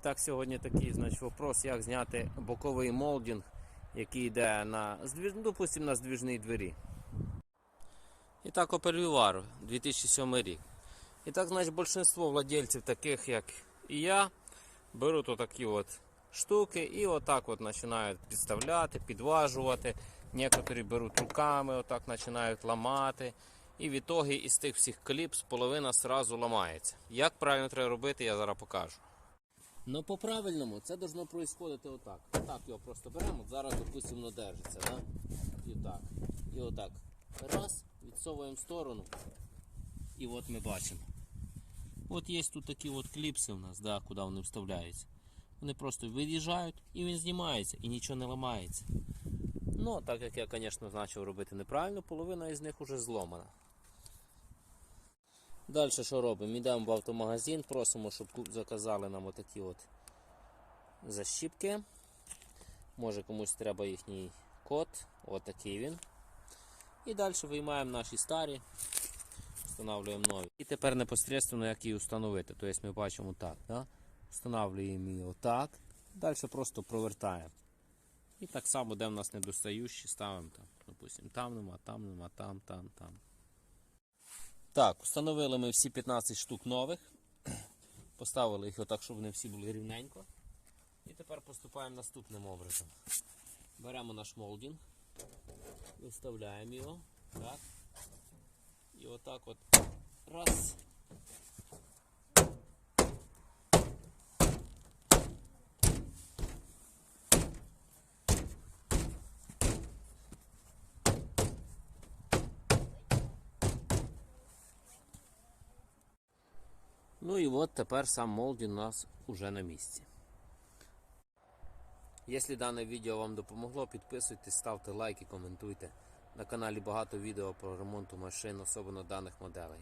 так, сьогодні такий значить, вопрос, як зняти боковий молдинг, який йде на, ну, допустим, на здвіжній двері. І так, Opel 2007 рік. І так, значить, большинство владельців, таких як і я, беруть отакі от штуки і отак от починають підставляти, підважувати. Некоторі беруть руками, отак починають ламати. І в ітогі із тих всіх кліпс половина сразу ламається. Як правильно треба робити, я зараз покажу. Ну, по-правильному це должно происходити отак. Отак його просто беремо, зараз, допустимо, воно держиться, да? І отак. І отак. Раз, відсовуємо в сторону. І от ми бачимо. От є тут такі от кліпси у нас, да, куди вони вставляються. Вони просто від'їжджають і він знімається, і нічого не ламається. Ну, так як я, звісно, почав робити неправильно, половина із них вже зломана. Далі що робимо? Йдемо в автомагазин, просимо, щоб заказали нам отакі от защіпки. Може комусь треба їхній код, отакий він. І далі виймаємо наші старі, встановлюємо нові. І тепер непосередньо як її встановити. Тобто ми бачимо так. Да? Встановлюємо її отак. Далі просто провертаємо. І так само, де в нас недостаючі, ставимо там. Допустимо, там нема, там нема, там, там, там. Так, встановили ми всі 15 штук нових. Поставили їх отак, щоб вони всі були рівненько. І тепер поступаємо наступним образом. Беремо наш молдінг, виставляємо його. Так. І отак от раз. Ну і от тепер сам молдін у нас уже на місці. Якщо дане відео вам допомогло, підписуйтесь, ставте лайки, коментуйте. На каналі багато відео про ремонт машин, особливо даних моделей.